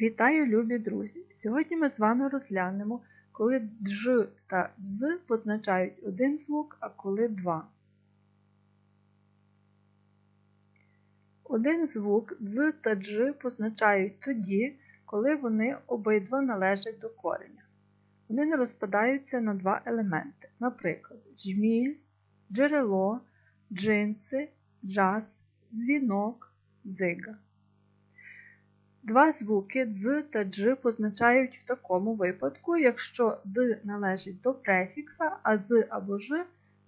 Вітаю, любі друзі! Сьогодні ми з вами розглянемо, коли дж та з позначають один звук, а коли два. Один звук дз та дж позначають тоді, коли вони обидва належать до кореня. Вони не розпадаються на два елементи, наприклад, жміль, джерело, джинси, джаз, дзвінок, дзига. Два звуки дз та дж позначають в такому випадку, якщо д належить до префікса, а з або ж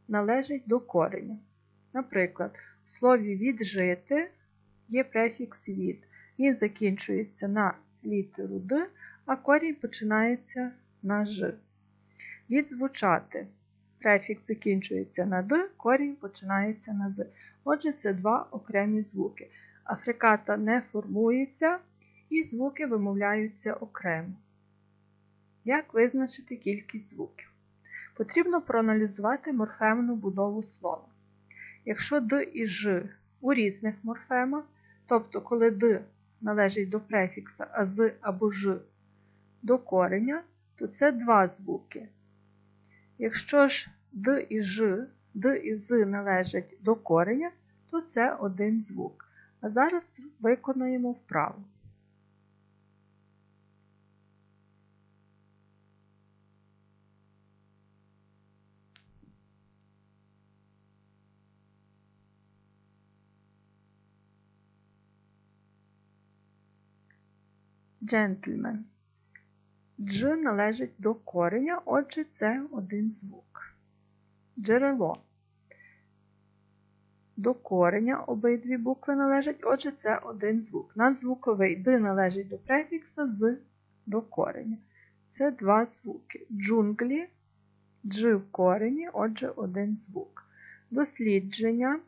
належить до кореня. Наприклад, в слові віджити є префікс від. Він закінчується на літеру Д, а корінь починається на Ж. Відзвучати. Префікс закінчується на Д, корінь починається на З. Отже, це два окремі звуки. Африката не формується і звуки вимовляються окремо. Як визначити кількість звуків? Потрібно проаналізувати морфемну будову слова. Якщо Д і Ж у різних морфемах, тобто коли Д належить до префікса, а З або Ж до кореня, то це два звуки. Якщо ж Д і Ж, Д і З належать до кореня, то це один звук. А зараз виконаємо вправу. Джентльмен. Дж належить до кореня, отже, це один звук. Джерело. До кореня обидві букви належать, отже, це один звук. Надзвуковий Д належить до префікса з до кореня. Це два звуки. Джунглі, дж в корені, отже, один звук. Дослідження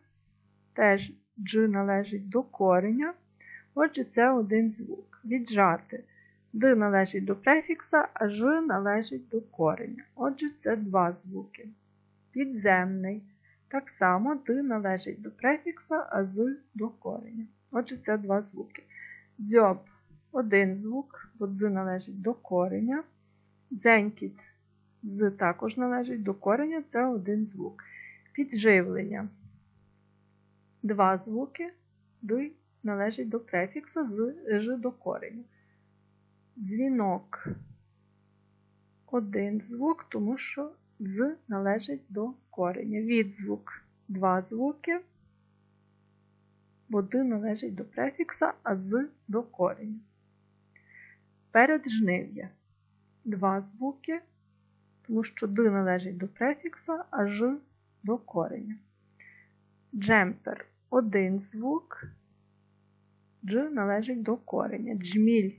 теж дж належить до кореня, отже, це один звук. Віджати. Д належить до префікса, а Ж належить до кореня. Отже, це два звуки. Підземний. Так само Д належить до префікса, а з до кореня. Отже, це два звуки. Дзьоб один звук, бо дз належить до кореня. Дзенькіт з також належить до кореня, це один звук. Підживлення. Два звуки, Д належить до префікса, з ж до кореня. Дзвінок. Один звук, тому що з належить до кореня. Відзвук два звуки, бо д належить до префікса, а з до кореня. Переджнив'я два звуки, тому що д належить до префікса, а ж до кореня. Джемпер один звук, дж належить до кореня. Джміль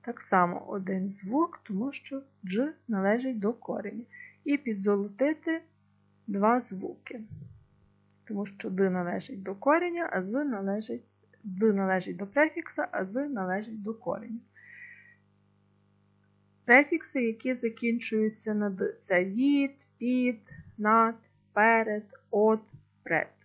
так само один звук, тому що дж належить до кореня. І підзолотити два звуки. Тому що д належить до кореня, а з належить д належить до префікса, а з належить до кореня. Префікси, які закінчуються на д, це від, під, над, перед, от, пред.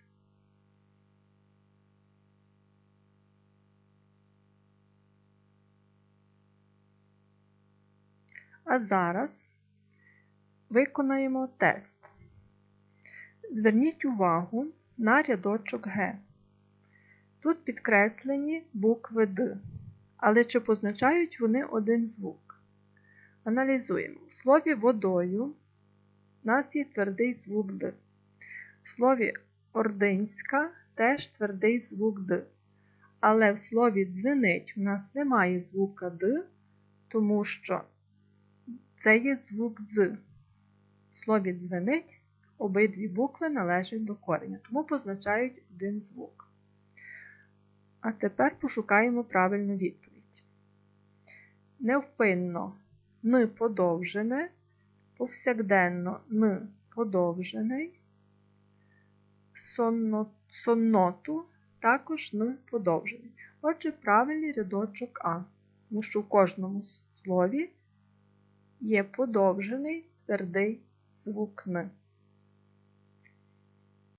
А зараз виконаємо тест. Зверніть увагу на рядочок Г. Тут підкреслені букви Д, але чи позначають вони один звук? Аналізуємо. В слові водою у нас є твердий звук Д. В слові ординська теж твердий звук Д. Але в слові дзвенить у нас немає звука Д, тому що це є звук дз. В слові дзвенить обидві букви належать до кореня, тому позначають один звук. А тепер пошукаємо правильну відповідь. Невпинно н подовжене, повсякденно н подовжений, сонно, сонноту також н подовжений. Отже, правильний рядочок А, тому що в кожному слові є подовжений твердий звук Н.